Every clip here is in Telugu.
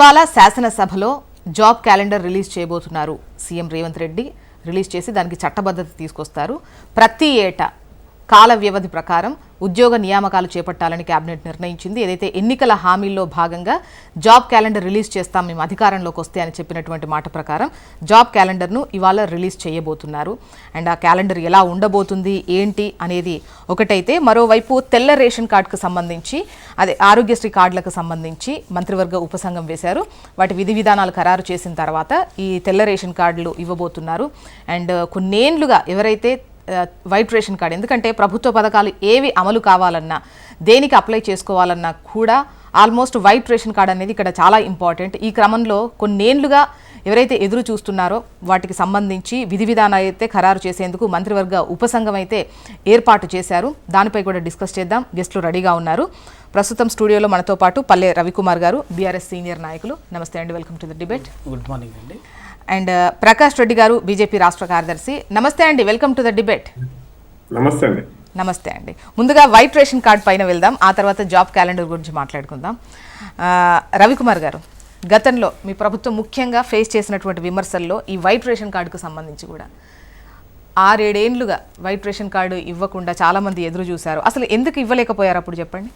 ఇవాళ శాసనసభలో జాబ్ క్యాలెండర్ రిలీజ్ చేయబోతున్నారు సీఎం రేవంత్ రెడ్డి. రిలీజ్ చేసి దానికి చట్టబద్ధత తీసుకొస్తారు. ప్రతి ఏటా కాల వ్యవధి ప్రకారం ఉద్యోగ నియామకాలు చేపట్టాలని కేబినెట్ నిర్ణయించింది. ఏదైతే ఎన్నికల హామీల్లో భాగంగా జాబ్ క్యాలెండర్ రిలీజ్ చేస్తాం మేము అధికారంలోకి వస్తే అని చెప్పినటువంటి మాట ప్రకారం జాబ్ క్యాలెండర్ను ఇవాళ రిలీజ్ చేయబోతున్నారు. అండ్ ఆ క్యాలెండర్ ఎలా ఉండబోతుంది ఏంటి అనేది ఒకటైతే మరోవైపు తెల్ల రేషన్ కార్డుకు సంబంధించి అదే ఆరోగ్యశ్రీ కార్డులకు సంబంధించి మంత్రివర్గ ఉపసంఘం వేశారు. వాటి విధి విధానాలు ఖరారు చేసిన తర్వాత ఈ తెల్ల రేషన్ కార్డులు ఇవ్వబోతున్నారు. అండ్ కొన్నేండ్లుగా ఎవరైతే వైట్ రేషన్ కార్డు ఎందుకంటే ప్రభుత్వ పథకాలు ఏవి అమలు కావాలన్నా దేనికి అప్లై చేసుకోవాలన్నా కూడా ఆల్మోస్ట్ వైట్ రేషన్ కార్డ్ అనేది ఇక్కడ చాలా ఇంపార్టెంట్ ఈ క్రమంలో కొన్నేళ్ళుగా ఎవరైతే ఎదురు చూస్తున్నారో వాటికి సంబంధించి విధి విధానాలు అయితే ఖరారు చేసేందుకు మంత్రివర్గ ఉపసంఘం అయితే ఏర్పాటు చేశారు. దానిపై కూడా డిస్కస్ చేద్దాం. గెస్టులు రెడీగా ఉన్నారు. ప్రస్తుతం స్టూడియోలో మనతో పాటు పల్లె రవికుమార్ గారు బీఆర్ఎస్ సీనియర్ నాయకులు. నమస్తే అండి. Welcome to the debate good morning అండి. అండ్ ప్రకాష్ రెడ్డి గారు బీజేపీ రాష్ట్ర కార్యదర్శి. నమస్తే అండి వెల్కమ్ టు ద డిబేట్. నమస్తే అండి. నమస్తే అండి. ముందుగా వైట్ రేషన్ కార్డ్ పైన వెళ్దాం ఆ తర్వాత జాబ్ క్యాలెండర్ గురించి మాట్లాడుకుందాం. రవికుమార్ గారు గతంలో మీ ప్రభుత్వం ముఖ్యంగా ఫేస్ చేసినటువంటి విమర్శల్లో ఈ వైట్ రేషన్ కార్డుకు సంబంధించి కూడా ఆరేడేండ్లుగా వైట్ రేషన్ కార్డు ఇవ్వకుండా చాలామంది ఎదురు చూశారు. అసలు ఎందుకు ఇవ్వలేకపోయారు అప్పుడు చెప్పండి?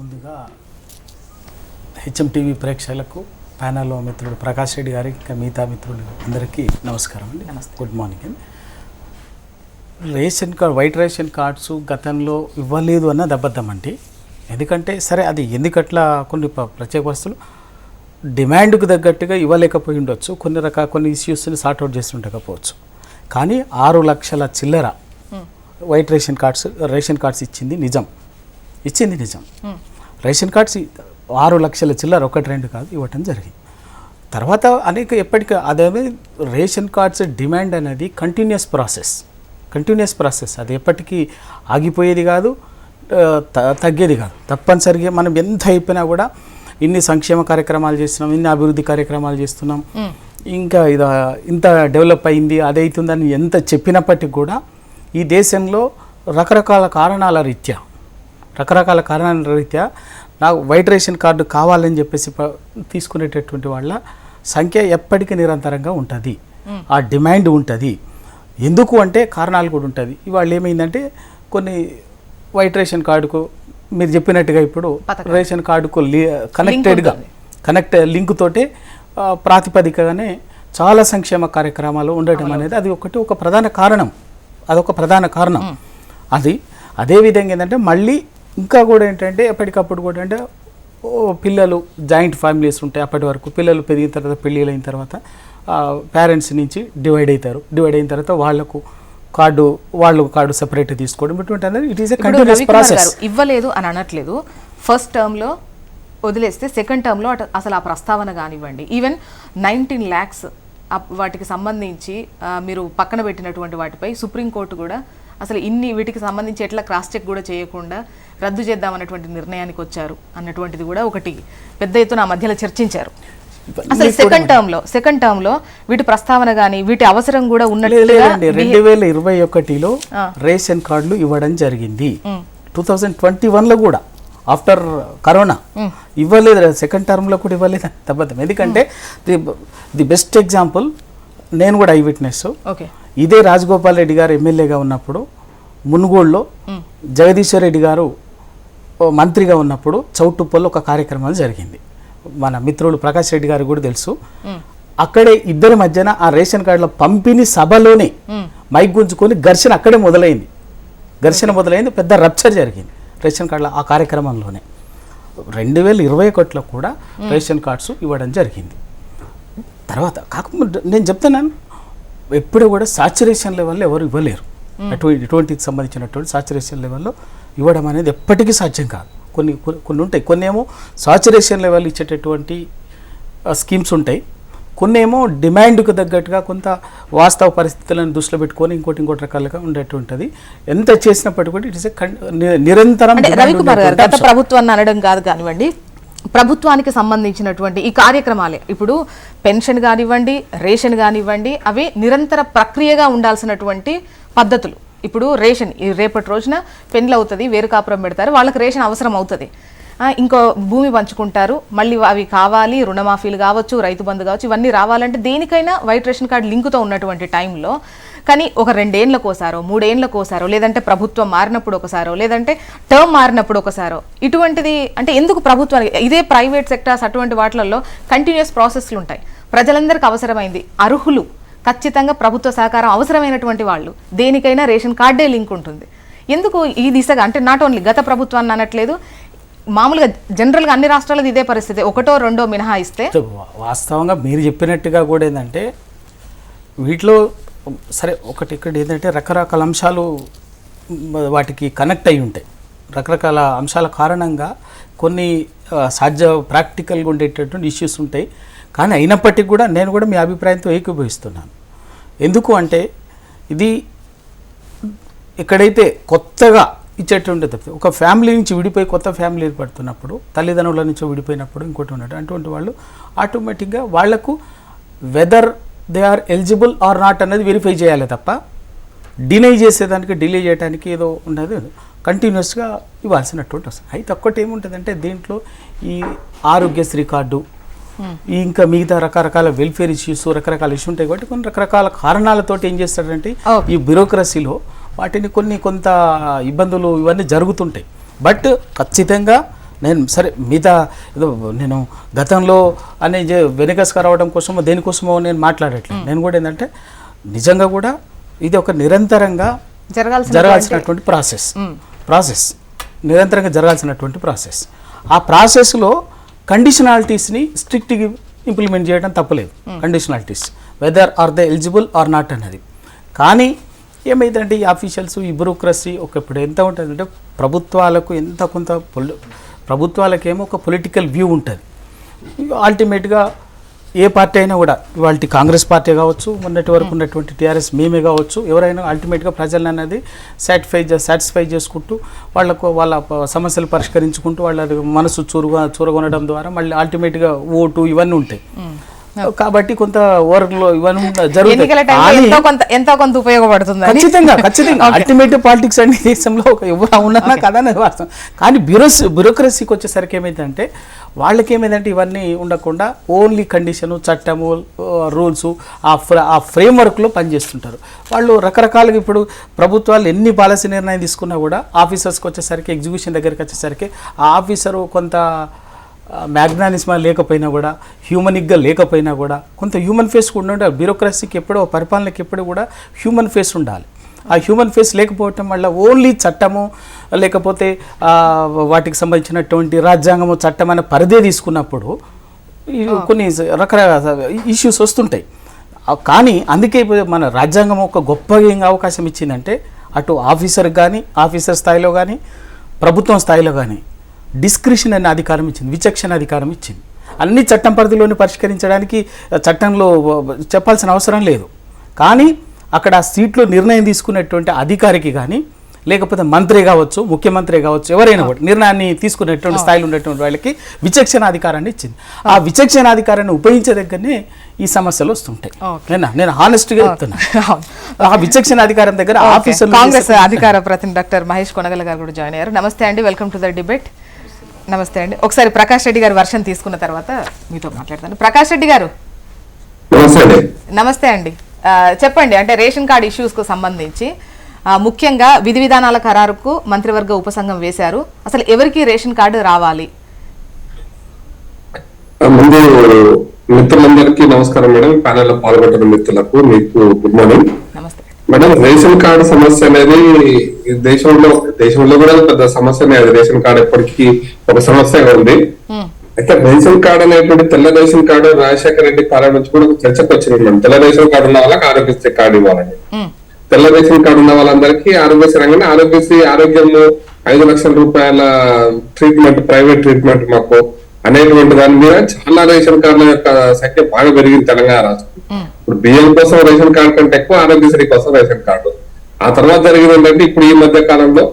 ముందుగా హెచ్ఎం టీవీ ప్రేక్షకులకు ప్యానల్లో మిత్రుడు ప్రకాష్ రెడ్డి గారికి ఇంకా మిగతా మిత్రులు అందరికీ నమస్కారం అండి. గుడ్ మార్నింగ్ అండి ration card white ration cards గతంలో ఇవ్వలేదు అన్నది అబద్ధం అండి. ఎందుకంటే సరే అది ఎందుకట్లా కొన్ని ప్రత్యేక పరిస్థితులు డిమాండ్కు తగ్గట్టుగా ఇవ్వలేకపోయి ఉండొచ్చు. కొన్ని రకాల కొన్ని ఇష్యూస్ని సార్ట్అవుట్ చేసి ఉండకపోవచ్చు. కానీ ఆరు లక్షల చిల్లర white ration cards ration cards ఇచ్చింది నిజం. ఇచ్చింది నిజం. రేషన్ కార్డ్స్ ఆరు లక్షల చిల్లర ఒకటి రెండు కాదు ఇవ్వటం జరిగింది. తర్వాత అనేక ఎప్పటికీ అదే రేషన్ కార్డ్స్ డిమాండ్ అనేది కంటిన్యూస్ ప్రాసెస్. Continuous process. అది ఎప్పటికీ ఆగిపోయేది కాదు తగ్గేది కాదు. తప్పనిసరిగా మనం ఎంత అయిపోయినా కూడా ఇన్ని సంక్షేమ కార్యక్రమాలు చేస్తున్నాం ఇన్ని అభివృద్ధి కార్యక్రమాలు చేస్తున్నాం. ఇంకా ఇది ఇంత డెవలప్ అయింది అది అవుతుందని ఎంత చెప్పినప్పటికీ కూడా ఈ దేశంలో రకరకాల కారణాల రీత్యా రకరకాల కారణాల రీత్యా నాకు వైట్ రేషన్ కార్డు కావాలని చెప్పేసి తీసుకునేటటువంటి వాళ్ళ సంఖ్య ఎప్పటికీ నిరంతరంగా ఉంటుంది. ఆ డిమాండ్ ఉంటుంది. ఎందుకు అంటే కారణాలు కూడా ఉంటుంది. ఇవాళ ఏమైందంటే కొన్ని వైట్ రేషన్ కార్డుకు మీరు చెప్పినట్టుగా ఇప్పుడు. రేషన్ కార్డుకు కనెక్టెడ్గా కనెక్ట్ లింక్ తోటి ప్రాతిపదికగానే చాలా సంక్షేమ కార్యక్రమాలు ఉండటం అనేది అది ఒకటి ఒక ప్రధాన కారణం. అదొక ప్రధాన కారణం. అది అదేవిధంగా ఏంటంటే మళ్ళీ ఇంకా కూడా ఏంటంటే ఎప్పటికప్పుడు కూడా అంటే ఓ పిల్లలు జాయింట్ ఫ్యామిలీస్ ఉంటాయి అప్పటి వరకు. పిల్లలు పెరిగిన తర్వాత పెళ్ళిళ్ళు అయిన తర్వాత పేరెంట్స్ నుంచి డివైడ్ అవుతారు డివైడ్ అయిన తర్వాత వాళ్ళకు కార్డు వాళ్ళు కార్డు సెపరేట్ తీసుకోవడం ఇటువంటి అనేది it is a continuous process ఇవ్వలేదు అని అనట్లేదు. ఫస్ట్ టర్మ్లో వదిలేస్తే సెకండ్ టర్మ్లో అట అసలు ఆ ప్రస్తావన కానివ్వండి. ఈవెన్ నైన్టీన్ ల్యాక్స్ వాటికి సంబంధించి మీరు పక్కన పెట్టినటువంటి వాటిపై సుప్రీంకోర్టు కూడా అసలు ఇన్ని వీటికి సంబంధించి ఎట్లా క్రాస్ చెక్ కూడా చేయకుండా రద్దు చేద్దామన్నటువంటి నిర్ణయానికి వచ్చారు అన్నటువంటిది కూడా ఒకటి పెద్ద ఎత్తున మధ్యలో చర్చించారు. అసలు సెకండ్ టర్మ్లో సెకండ్ టర్మ్లో వీటి ప్రస్తావన కానీ వీటి అవసరం కూడా ఉన్నట్లుగా లేదండి. రెండు వేల ఇరవై ఒకటిలో రేషన్ కార్డులు ఇవ్వడం జరిగింది. టూ థౌజండ్ ట్వంటీ వన్లో కూడా ఆఫ్టర్ కరోనా. ఇవ్వలేదు సెకండ్ టర్మ్లో కూడా ఇవ్వలేదు అబద్ధం ఎందుకంటే ది ది బెస్ట్ ఎగ్జాంపుల్ నేను కూడా ఐ విట్నెస్ ఇదే రాజగోపాల్ రెడ్డి గారు ఎమ్మెల్యేగా ఉన్నప్పుడు మునుగోడులో జగదీశ్వర్ రెడ్డి గారు మంత్రిగా ఉన్నప్పుడు చౌటుప్పల్లో ఒక కార్యక్రమం జరిగింది. మన మిత్రుడు ప్రకాష్ రెడ్డి గారు కూడా తెలుసు. అక్కడే ఇద్దరి మధ్యన ఆ రేషన్ కార్డుల పంపిణీ సభలోనే మైక్ గుంజుకొని ఘర్షణ అక్కడే మొదలైంది. ఘర్షణ మొదలైంది పెద్ద రప్చర్ జరిగింది రేషన్ కార్డుల ఆ కార్యక్రమంలోనే. రెండు వేల ఇరవై ఒకటిలో కూడా రేషన్ కార్డ్స్ ఇవ్వడం జరిగింది. తర్వాత కాకపోతే నేను చెప్తున్నాను ఎప్పుడు కూడా సాచురేషన్ లెవెల్లో ఎవరు ఇవ్వలేరు. అటువంటి ఇటువంటికి సంబంధించినటువంటి సాచురేషన్ లెవెల్లో ఇవ్వడం అనేది ఎప్పటికీ సాధ్యం కాదు. కొన్ని కొన్ని- కొన్ని ఉంటాయి. కొన్ని ఏమో సాచురేషన్ లెవెల్ ఇచ్చేటటువంటి స్కీమ్స్ ఉంటాయి. కొన్ని ఏమో డిమాండ్కు తగ్గట్టుగా కొంత వాస్తవ పరిస్థితులను దృష్టిలో పెట్టుకొని ఇంకోటి ఇంకోటి రకాలుగా ఉండేటువంటిది ఎంత చేసినప్పటికీ కూడా ఇట్ ఇస్ నిరంతరం రవికుమార్ గారు గత ప్రభుత్వాన్ని అనడం కాదు కానివ్వండి ప్రభుత్వానికి సంబంధించినటువంటి ఈ కార్యక్రమాలే. ఇప్పుడు పెన్షన్ కానివ్వండి రేషన్ కానివ్వండి అవి నిరంతర ప్రక్రియగా ఉండాల్సినటువంటి పద్ధతులు. ఇప్పుడు రేషన్ ఈ రేపటి రోజున పెన్లు అవుతుంది వేరు కాపురం పెడతారు వాళ్ళకి రేషన్ అవసరం అవుతుంది. ఇంకో భూమి పంచుకుంటారు మళ్ళీ అవి కావాలి రుణమాఫీలు కావచ్చు రైతు బంధు కావచ్చు ఇవన్నీ రావాలంటే దేనికైనా వైట్ రేషన్ కార్డు లింకుతో ఉన్నటువంటి టైంలో కానీ ఒక రెండేళ్ళకోసారో మూడేళ్ళకోసారో లేదంటే ప్రభుత్వం మారినప్పుడు ఒకసారో లేదంటే టర్మ్ మారినప్పుడు ఒకసారో ఇటువంటిది అంటే ఎందుకు ప్రభుత్వానికి ఇదే ప్రైవేట్ సెక్టార్స్ అటువంటి వాటిలలో కంటిన్యూస్ ప్రాసెస్లు ఉంటాయి. ప్రజలందరికీ అవసరమైంది అర్హులు. ఖచ్చితంగా ప్రభుత్వ సహకారం అవసరమైనటువంటి వాళ్ళు. దేనికైనా రేషన్ కార్డే లింక్ ఉంటుంది. ఎందుకు ఈ దిశగా? అంటే నాట్ ఓన్లీ గత ప్రభుత్వాన్ని అనట్లేదు మామూలుగా జనరల్గా అన్ని రాష్ట్రాలది ఇదే పరిస్థితి. ఒకటో రెండో మినహాయిస్తే వాస్తవంగా మీరు చెప్పినట్టుగా కూడా ఏంటంటే వీటిలో సరే ఒకటి ఇక్కడ ఏంటంటే రకరకాల అంశాలు వాటికి కనెక్ట్ అయి ఉంటాయి. రకరకాల అంశాల కారణంగా కొన్ని సాధ్య ప్రాక్టికల్గా ఉండేటటువంటి ఇష్యూస్ ఉంటాయి. కానీ అయినప్పటికీ కూడా నేను కూడా మీ అభిప్రాయంతో ఏకీభవిస్తున్నాను. ఎందుకు అంటే ఇది ఎక్కడైతే కొత్తగా ఇచ్చేటువంటి తప్పితే ఒక ఫ్యామిలీ నుంచి విడిపోయి కొత్త ఫ్యామిలీ ఏర్పడుతున్నప్పుడు తల్లిదండ్రుల నుంచి విడిపోయినప్పుడు ఇంకోటి ఉన్నట్టు అటువంటి వాళ్ళు ఆటోమేటిక్గా వాళ్ళకు whether they are eligible or not అనేది వెరిఫై చేయాలి తప్ప డినై చేసేదానికి డిలే చేయడానికి ఏదో ఉండదు. కంటిన్యూస్గా ఇవ్వాల్సినటువంటి వస్తుంది అయితే ఒక్కటి ఏముంటుందంటే దీంట్లో ఈ ఆరోగ్యశ్రీ కార్డు ఇంకా మిగతా రకరకాల వెల్ఫేర్ ఇష్యూస్ రకరకాల ఇష్యూ ఉంటాయి కాబట్టి కొన్ని రకరకాల కారణాలతోటి ఏం Okay. ఈ బ్యూరోక్రసీలో వాటిని కొన్ని కొంత ఇబ్బందులు ఇవన్నీ జరుగుతుంటాయి. బట్ ఖచ్చితంగా నేను సరే మిగతా ఏదో నేను గతంలో అనే వెనకస్క రావడం కోసమో దేనికోసమో నేను మాట్లాడట్లేదు. నేను కూడా ఏంటంటే నిజంగా కూడా ఇది ఒక నిరంతరంగా జరగాల్సిన జరగాల్సినటువంటి ప్రాసెస్ ప్రాసెస్ నిరంతరంగా జరగాల్సినటువంటి ప్రాసెస్ ఆ ప్రాసెస్లో కండిషనాలిటీస్ని స్ట్రిక్ట్గా ఇంప్లిమెంట్ చేయడం తప్పలేదు. Conditionalities whether are the eligible or not అన్నది. కానీ ఏమైందంటే ఈ ఆఫీషియల్స్ ఈ బ్యూరోక్రసీ ఒక ఇప్పుడు ఎంత ఉంటుందంటే ప్రభుత్వాలకు ఎంత కొంత పొలి ప్రభుత్వాలకేమో ఒక పొలిటికల్ వ్యూ ఉంటుంది. అల్టిమేట్గా ఏ పార్టీ అయినా కూడా ఇవాళ కాంగ్రెస్ పార్టీ కావచ్చు మొన్నటి వరకు ఉన్నటువంటి టీఆర్ఎస్ మేమే కావచ్చు ఎవరైనా అల్టిమేట్గా ప్రజలను అనేది సాటిస్ఫై సాటిస్ఫై చేసుకుంటూ వాళ్ళకు వాళ్ళ సమస్యలు పరిష్కరించుకుంటూ వాళ్ళ మనసు చూరుగా చూరగొనడం ద్వారా మళ్ళీ అల్టిమేట్గా ఓటు ఇవన్నీ ఉంటాయి. కాబట్టి కొంత వర్క్లో ఇవన్నీ కానీ- ఎంతో కొంత ఎంతో కొంత ఉపయోగపడుతుంది ఖచ్చితంగా ఖచ్చితంగా. అల్టిమేట్ పాలిటిక్స్ అనే దేశంలో ఒక ఎవరు ఉన్నా కదా అనేది వాస్తవం. కానీ బ్యూరోస్ బ్యూరోక్రసీకి వచ్చేసరికి ఏమైందంటే వాళ్ళకి ఏమైందంటే ఇవన్నీ ఉండకుండా ఓన్లీ కండిషను చట్టము రూల్స్ ఆ ఫ్ర ఆ ఫ్రేమ్వర్క్లో పనిచేస్తుంటారు. వాళ్ళు రకరకాలుగా ఇప్పుడు ప్రభుత్వాలు ఎన్ని పాలసీ నిర్ణయం తీసుకున్నా కూడా ఆఫీసర్స్కి వచ్చేసరికి ఎగ్జిక్యూషన్ దగ్గరికి వచ్చేసరికి ఆ ఆఫీసరు కొంత మ్యాగ్నానిస్మా లేకపోయినా కూడా హ్యూమనిక్గా లేకపోయినా కూడా కొంత హ్యూమన్ ఫేస్ కూడా ఉండాలి. బ్యూరోక్రసీకి ఎప్పుడో పరిపాలనకి ఎప్పుడు కూడా హ్యూమన్ ఫేస్ ఉండాలి. ఆ హ్యూమన్ ఫేస్ లేకపోవటం వల్ల ఓన్లీ చట్టము లేకపోతే వాటికి సంబంధించినటువంటి రాజ్యాంగము చట్టం అనే పరిధే తీసుకున్నప్పుడు కొన్ని రకరకాల ఇష్యూస్ వస్తుంటాయి. కానీ అందుకే మన రాజ్యాంగం ఒక గొప్పగా ఏం అవకాశం ఇచ్చిందంటే అటు ఆఫీసర్కి కానీ ఆఫీసర్ స్థాయిలో కానీ ప్రభుత్వం స్థాయిలో కానీ డిస్క్రిషన్ అనే అధికారం ఇచ్చింది విచక్షణ అధికారం ఇచ్చింది. అన్ని చట్టం పరిధిలోనే పరిష్కరించడానికి చట్టంలో చెప్పాల్సిన అవసరం లేదు. కానీ అక్కడ ఆ సీట్లో నిర్ణయం తీసుకునేటువంటి అధికారికి కానీ లేకపోతే మంత్రి కావచ్చు ముఖ్యమంత్రి కావచ్చు ఎవరైనా కూడా నిర్ణయాన్ని తీసుకునేటువంటి స్థాయిలో ఉన్నటువంటి వాళ్ళకి విచక్షణ అధికారాన్ని ఇచ్చింది. ఆ విచక్షణ అధికారాన్ని ఉపయోగించే దగ్గరనే ఈ సమస్యలు వస్తుంటాయి. నేను? నేను హానెస్ట్గా చెప్తున్నా. అవును. ఆ విచక్షణ అధికారం దగ్గర. ఆఫీసర్ కాంగ్రెస్ అధికార ప్రతినిధి డాక్టర్ మహేష్ కొనగల గారు కూడా జాయిన్ అయ్యారు. నమస్తే అండి వెల్కమ్ టు ద డిబేట్. నమస్తే అండి. ఒకసారి ప్రకాష్ రెడ్డి గారి వర్షం తీసుకున్న తర్వాత మీతో మాట్లాడతాను. ప్రకాష్ రెడ్డి గారు. నమస్తే అండి. చెప్పండి అంటే రేషన్ కార్డు ఇష్యూస్కు సంబంధించి ముఖ్యంగా విధి విధానాల ఖరారుకు మంత్రివర్గ ఉపసంఘం వేశారు. అసలు ఎవరికి రేషన్ కార్డు రావాలి? ముందు మిత్రులందరికీ నమస్కారం మేడం. ప్యానెల్లో పాల్గొంటున్న మిత్రులకు మీకు good morning. Madam ration card సమస్య అనేది దేశంలో దేశంలో కూడా పెద్ద సమస్యనే అది రేషన్ కార్డు ఎప్పటికీ ఒక సమస్యగా ఉంది. అయితే రేషన్ కార్డు అనేటువంటి తెల్ల రేషన్ కార్డు రాజశేఖర రెడ్డి కాలం నుంచి కూడా చర్చకు వచ్చింది మేడం. తెల్ల రేషన్ కార్డు ఉన్న వాళ్ళకి ఆరోగ్యశ్రీ కార్డు ఇవ్వాలని తెల్ల రేషన్ కార్డు ఉన్న వాళ్ళందరికీ ఆరోగ్యశ్రీ రంగానే ఆరోగ్యశ్రీ ఆరోగ్యం ఐదు లక్షల రూపాయల ట్రీట్మెంట్ ప్రైవేట్ ట్రీట్మెంట్ మాకు అనేటువంటి దాని మీద చాలా రేషన్ కార్డుల యొక్క సంఖ్య బాగా పెరిగింది తెలంగాణ రాష్ట్రం ఇప్పుడు బియ్యం కోసం రేషన్ కార్డు కంటే ఎక్కువ ఆరోగ్యశ్రీ కోసం రేషన్ కార్డు. ఆ తర్వాత జరిగింది ఏంటంటే ఇప్పుడు ఈ మధ్య కాలంలో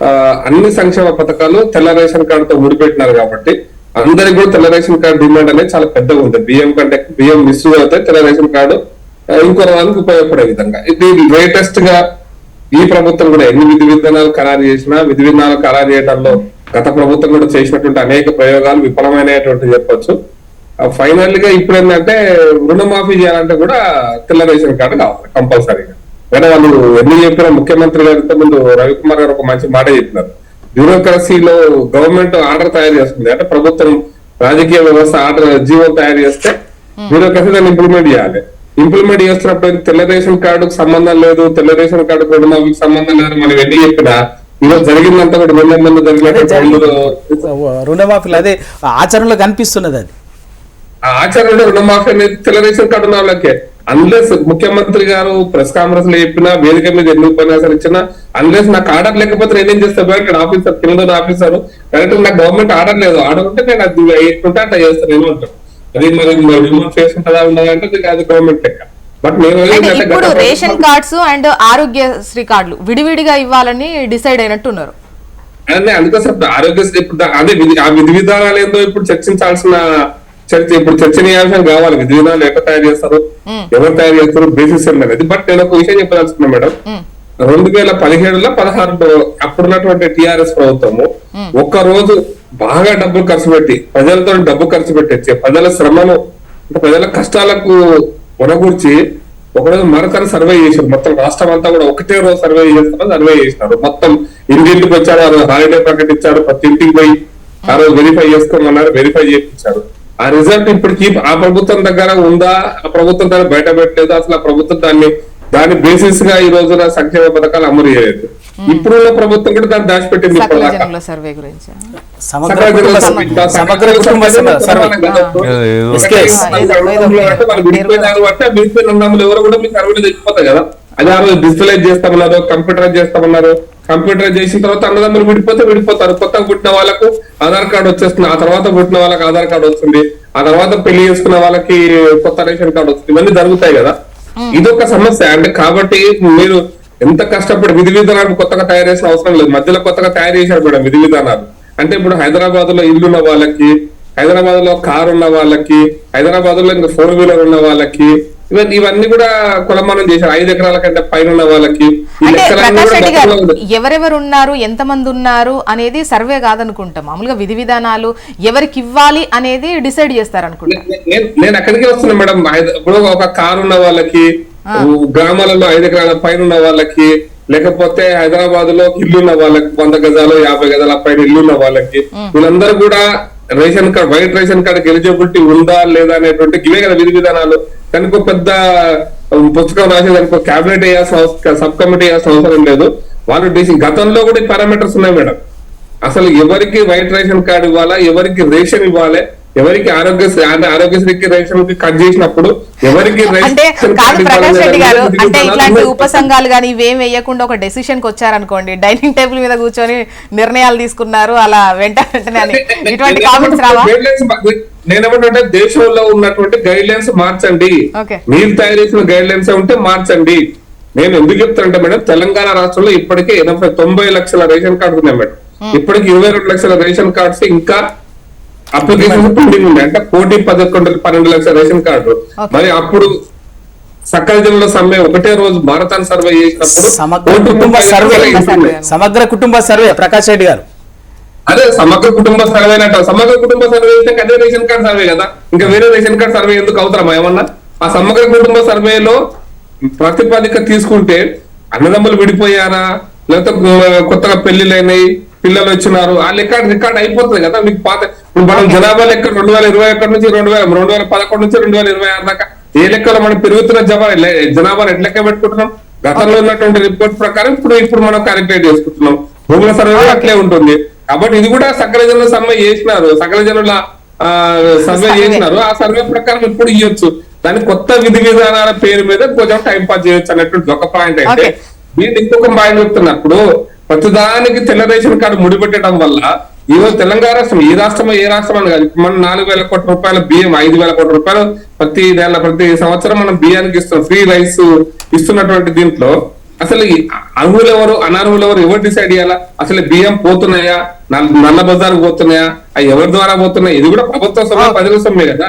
ఆ, అన్ని సంక్షేమ పథకాలు తెల్ల రేషన్ కార్డుతో ముడిపెట్టినారు కాబట్టి అందరికి కూడా తెల్ల రేషన్ కార్డు డిమాండ్ అనేది చాలా పెద్దగా ఉంది. బియ్యం కంటే బియ్యం మిస్ అవుతాయి తెల్ల రేషన్ కార్డు ఇంకో వాళ్ళకి ఉపయోగపడే విధంగా. ఇది లేటెస్ట్గా ఈ ప్రభుత్వం కూడా ఎన్ని విధి విధానాలు ఖరారు చేసినా విధి విధానాలు ఖరారు చేయడంలో గత ప్రభుత్వం కూడా చేసినటువంటి అనేక ప్రయోగాలు విఫలమైనటువంటి చెప్పొచ్చు. ఫైనల్గా ఇప్పుడు ఏంటంటే రుణమాఫీ చేయాలంటే కూడా తెల్ల రేషన్ కార్డు కావాలి కంపల్సరీగా కానీ వాళ్ళు ఎన్ని చెప్పినా ముఖ్యమంత్రి గారు ఇంతకుముందు రవికుమార్ గారు ఒక మంచి మాట చెప్పినారు. బ్యూరోక్రసీలో గవర్నమెంట్ ఆర్డర్ తయారు చేస్తుంది. అంటే ప్రభుత్వం రాజకీయ వ్యవస్థ ఆర్డర్ జీవో తయారు చేస్తే బ్యూరోక్రసీ దాన్ని ఇంప్లిమెంట్ చేయాలి. ఇంప్లిమెంట్ చేస్తున్నప్పుడు తెల్ల రేషన్ కార్డుకు సంబంధం లేదు తెల్ల రేషన్ కార్డు రుణమాఫీకి సంబంధం లేదు మనం ఎన్ని చెప్పినా ఈరోజు జరిగిందంతా కూడా అందులో రుణమాఫీలు అదే ఆచరణలో కనిపిస్తున్నది అది. ఆ ఆచరణలో రుణమాఫీ అనేది రేషన్ కార్డు ఉన్న వాళ్ళకే అన్లెస్ ముఖ్యమంత్రి గారు ప్రెస్ కాన్ఫరెన్స్లో చెప్పినా వేదిక మీద ఎన్ని ఉపన్యాసాలు ఇచ్చినా అన్లెస్ నాకు ఆర్డర్ లేకపోతే నేనేం చేస్తా ఇక్కడ ఆఫీసర్ కింద ఆఫీసర్. కరెక్ట్ నాకు గవర్నమెంట్ ఆర్డర్ లేదు. ఆర్డర్ ఉంటే నేను అది ఎట్టుంటే అట్లా చేస్తాను. నేను అంటాను అది మరి రిమోట్ ఫేస్ ఉంటుందా అది గవర్నమెంట్ లెక్క. బట్ ఇప్పుడు రేషన్ కార్డ్స్ అండ్ ఆరోగ్యశ్రీ కార్డులు విడివిడిగా ఇవ్వాలని డిసైడ్ అయినట్టున్నారు అదే అందుకోసం ఆరోగ్యశ్రీ ఇప్పుడు అదే విధి ఆ విధి విధానాలు ఏందో ఇప్పుడు చర్చించాల్సిన చర్చ ఇప్పుడు చర్చనీయాంశం కావాలి. విధి విధానాలు ఎట్లా తయారు చేస్తారు. ఎవరు తయారు చేస్తారు? బేసిస్ అనేది బట్ నేను ఒక విషయం చెప్పదలుచుకున్నా మేడం. రెండు వేల పదిహేడులో పదహారులో అప్పుడున్నటువంటి టిఆర్ఎస్ ప్రభుత్వము ఒక్క రోజు బాగా డబ్బులు ఖర్చు పెట్టి ప్రజలతో డబ్బు ఖర్చు పెట్టించి ప్రజల శ్రమను ప్రజల కష్టాలకు ఉనగూర్చి ఒకరోజు మరొకరు సర్వే చేశారు. మొత్తం రాష్ట్రం అంతా కూడా ఒకటే రోజు సర్వే చేస్తారు సర్వే చేసినారు. మొత్తం ఇంటింటికి వచ్చారు ఆ రోజు హాలిడే ప్రకటించారు ప్రతి ఇంటికి పోయి ఆ రోజు వెరిఫై చేసుకోమన్నారు వెరిఫై చేయించారు. ఆ రిజల్ట్ ఇప్పటికి ఆ ప్రభుత్వం దగ్గర ఉందా? ఆ ప్రభుత్వం దాన్ని బయట పెట్టలేదు? అసలు ఆ ప్రభుత్వం దాన్ని దాని బేసిస్గా ఈ రోజున సంక్షేమ పథకాలు అమలు చేయలేదు. ఇప్పుడున్న ప్రభుత్వం కూడా దాన్ని దాచిపెట్టింది survey. Survey. Survey. Survey. Survey అన్నములు ఎవరు కూడా మీకు అరవై తెచ్చిపోతాయి కదా. అది ఆ రోజు డిజిటలైజ్ చేస్తామన్నారు కంప్యూటరైజ్ చేస్తామన్నారు. కంప్యూటరైజ్ చేసిన తర్వాత అన్నదమ్ములు విడిపోతే విడిపోతారు. కొత్తగా పుట్టిన వాళ్ళకు ఆధార్ కార్డు వచ్చేస్తుంది. ఆ తర్వాత పుట్టిన వాళ్ళకి ఆధార్ కార్డు వస్తుంది. ఆ తర్వాత పెళ్ళి చేసుకున్న వాళ్ళకి కొత్త రేషన్ కార్డు వస్తుంది. ఇవన్నీ జరుగుతాయి కదా? ఇది ఒక సమస్య. అంటే కాబట్టి మీరు ఎంత కష్టపడి విధి విధానాలు కొత్తగా తయారు చేసిన అవసరం లేదు. మధ్యలో కొత్తగా తయారు చేశారు మేడం విధి విధానాలు. అంటే ఇప్పుడు హైదరాబాద్లో ఇల్లు ఉన్న వాళ్ళకి హైదరాబాద్లో కార్ ఉన్న వాళ్ళకి హైదరాబాద్లో ఇంకా ఫోర్ వీలర్ ఉన్న వాళ్ళకి ఇవన్నీ ఇవన్నీ కూడా కులమానం చేశారు. ఐదు ఎకరాల కంటే పైన ఉన్న వాళ్ళకి. ఎవరెవరు ఉన్నారు ఎంతమంది ఉన్నారు అనేది సర్వే కాదనుకుంటా. మామూలుగా విధి విధానాలు ఎవరికి ఇవ్వాలి అనేది డిసైడ్ చేస్తారనుకుంటా. నే- నేను- అక్కడికి వస్తున్నా మేడం. ఇప్పుడు ఒక కారు ఉన్న వాళ్ళకి గ్రామాలలో ఐదు ఎకరాల పైన ఉన్న వాళ్ళకి లేకపోతే హైదరాబాద్లో ఇల్లు ఉన్న వాళ్ళకి వంద గజాలు యాభై గజాల పైన ఇల్లు ఉన్న వాళ్ళకి వీళ్ళందరూ కూడా ration card white ration card eligibility ఉందా లేదా అనేటువంటి ఇవే కదా విధి విధానాలు. దానికి పెద్ద పుస్తకం రాసి దానికి క్యాబినెట్ వేయాల్సిన సబ్ కమిటీ వేయాల్సిన అవసరం లేదు. వాళ్ళు డిసి- గతంలో కూడా పారామీటర్స్ ఉన్నాయి మేడం. అసలు ఎవరికి వైట్ రేషన్ కార్డు ఇవ్వాలా ఎవరికి రేషన్ ఇవ్వాలి ఎవరికి ఆరోగ్యశ్రీ అంటే ఆరోగ్యశ్రీకి రేషన్ కట్ చేసినప్పుడు ఎవరికి అంటే కాదు ప్రకాష్ రెడ్డి గారు అంటే ఇట్లాంటి. ఉపసంఘాలు కానీ ఇవేం వేయకుండా ఒక డెసిషన్కి వచ్చారనుకోండి డైనింగ్ టేబుల్ మీద కూర్చొని నిర్ణయాలు తీసుకున్నారు అలా వెంట వెంటనే ఇటువంటి కామెంట్స్ రావా? నేనేమంటే దేశంలో ఉన్నటువంటి గైడ్ లైన్స్ మార్చండి. మీరు తయారు చేసిన గైడ్ లైన్స్ ఉంటే మార్చండి. నేను ఎందుకు చెప్తానంటే మేడం తెలంగాణ రాష్ట్రంలో ఇప్పటికే ఎనభై తొంభై లక్షల రేషన్ కార్డు ఉన్నాయి మేడం. ఇప్పటికి ఇరవై రెండు లక్షల రేషన్ కార్డ్స్ ఇంకా అప్లికేషన్ పెండింగ్ ఉన్నాయి అంటే కోటి పదకొండు పన్నెండు లక్షల రేషన్ కార్డు. మరి అప్పుడు సకల జిల్లా సమ్మె ఒకటే రోజు భారతాన్ని సర్వే చేసినప్పుడు సమగ్ర కోటి కుటుంబ సర్వే ప్రకాష్ రెడ్డి గారు. అదే సమగ్ర కుటుంబ సర్వే అంట సమగ్ర కుటుంబ సర్వే అయితే అదే రేషన్ కార్డ్ సర్వే కదా. ఇంకా వేరే రేషన్ కార్డ్ సర్వే ఎందుకు అవసరమా? ఏమన్నా? ఆ సమగ్ర కుటుంబ సర్వేలో ప్రతిపాదిక తీసుకుంటే అన్నదమ్ములు విడిపోయారా? లేకపోతే కొత్తగా పెళ్ళిళ్ళైనాయి పిల్లలు వచ్చినారు ఆ లెక్క రికార్డ్ అయిపోతుంది కదా మీకు పాత ఇప్పుడు మనం జనాభా లెక్క రెండు వేల ఇరవై ఒకటి నుంచి రెండు వేల రెండు వేల పదకొండు నుంచి రెండు వేల ఇరవై ఆరు దాకా ఏ లెక్కలో మనం పెరుగుతున్న జనాభా జనాభాను ఎట్ల లెక్క పెట్టుకుంటున్నాం? గతంలో ఉన్నటువంటి రిపోర్ట్ ప్రకారం ఇప్పుడు ఇప్పుడు మనం క్యాలిక్యులేట్ చేసుకుంటున్నాం. భూముల సర్వే అట్లే ఉంటుంది. కాబట్టి ఇది కూడా సకల జనుల సమ్మె చేసినారు సకల జనుల ఆ, సర్వే సర్వే. చేసినారు. ఆ సర్వే ప్రకారం ఇప్పుడు ఇవ్వచ్చు దాని కొత్త విధి విధానాల పేరు మీద కొంచెం టైం పాస్ చేయొచ్చు అన్నటువంటి ఒక పాయింట్ అయితే. మీరు ఇంకొక పాయింట్ చెప్తున్నప్పుడు ప్రతిదానికి తెల్ల రేషన్ కార్డు ముడిపెట్టడం వల్ల ఈరోజు తెలంగాణ రాష్ట్రం ఈ రాష్ట్రం ఏ రాష్ట్రం అని కాదు. మనం నాలుగు వేల కోట్ల రూపాయల బియ్యం ఐదు వేల కోట్ల రూపాయలు ప్రతి నెల ప్రతి సంవత్సరం మనం బియ్యానికి ఇస్తున్నాం. ఫ్రీ రైస్ ఇస్తున్నటువంటి దీంట్లో అసలు అర్హులు ఎవరు అనర్హులు ఎవరు ఎవరు డిసైడ్ చేయాలా? అసలు బియ్యం పోతున్నాయా? నల్- నల్ల బజార్ పోతున్నాయా? అవి ఎవరి ద్వారా పోతున్నాయి? ఇది కూడా ప్రభుత్వ సొమ్మే ప్రజల సొమ్మే కదా.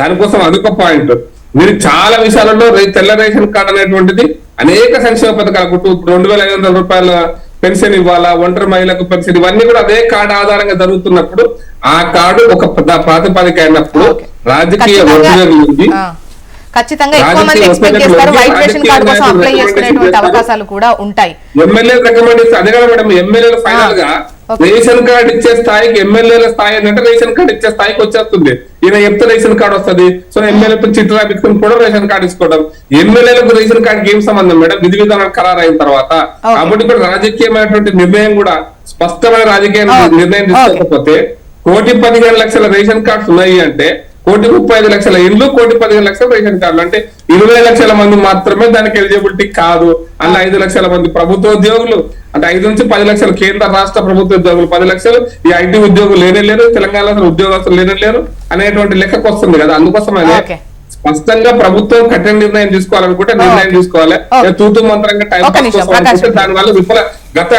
దానికోసం అదొక పాయింట్ మీరు చాలా విషయాలలో తెల్ల రేషన్ కార్డు అనేటువంటిది అనేక సంక్షేమ పథకాలు ఇప్పుడు రెండు వేల ఐదు వందల రూపాయల పెన్షన్ ఇవ్వాలా ఒంటరి మహిళలకు పెన్షన్ ఇవన్నీ కూడా అదే కార్డు ఆధారంగా జరుగుతున్నప్పుడు ఆ కార్డు ఒక ప్ర- ప్రాతిపదిక అయినప్పుడు. రాజకీయ ఆ. ఖచ్చితంగా ఎక్కువ మంది ఎక్స్పెక్ట్ చేస్తారు. వైట్ రేషన్ కార్డు కోసం అప్లై చేసుకునేటువంటి అవకాశాలు కూడా ఉంటాయి ఎమ్మెల్యే రికమెండ్ చేస్తే అదే కదా మేడం ఎమ్మెల్యేలు ఫైనల్గా. రేషన్ కార్డు ఇచ్చే స్థాయికి ఎమ్మెల్యేల స్థాయి ఏంటంటే రేషన్ కార్డు ఇచ్చే స్థాయికి వచ్చేస్తుంది ఈయన చెప్తే రేషన్ కార్డు వస్తుంది సో ఎమ్మెల్యేతో చిట్టు రాపించుకుని కూడా రేషన్ కార్డు ఇచ్చుకోవడం ఎమ్మెల్యేలకు రేషన్ కార్డుకి ఏం సంబంధం మేడం విధి విధానాలు ఖరారు అయిన తర్వాత. కాబట్టి కూడా రాజకీయమైనటువంటి నిర్ణయం కూడా స్పష్టమైన రాజకీయ. నిర్ణయం. తీసుకోకపోతే కోటి పదిహేను లక్షల రేషన్ కార్డ్స్ ఉన్నాయి అంటే కోటి ముప్పై ఐదు లక్షల ఇండ్లు కోటి పదిహేను లక్షల రేషన్ కార్డులు. అంటే ఇరవై లక్షల మంది మాత్రమే దానికి ఎలిజిబిలిటీ కాదు. అలా ఐదు లక్షల మంది ప్రభుత్వ ఉద్యోగులు అంటే ఐదు నుంచి పది లక్షలు కేంద్ర రాష్ట్ర ప్రభుత్వ ఉద్యోగులు పది లక్షలు. ఈ ఐటీ ఉద్యోగులు లేనే లేరు తెలంగాణలో ఉద్యోగస్తులు లేనే లేరు అనేటువంటి లెక్కకు వస్తుంది కదా. అందుకోసమనే ఓకే. స్పష్టంగా ప్రభుత్వం కఠిన నిర్ణయం తీసుకోవాలనుకుంటే నిర్ణయం తీసుకోవాలి. తూతు మంత్రంగా టైం దానివల్ల విఫల గత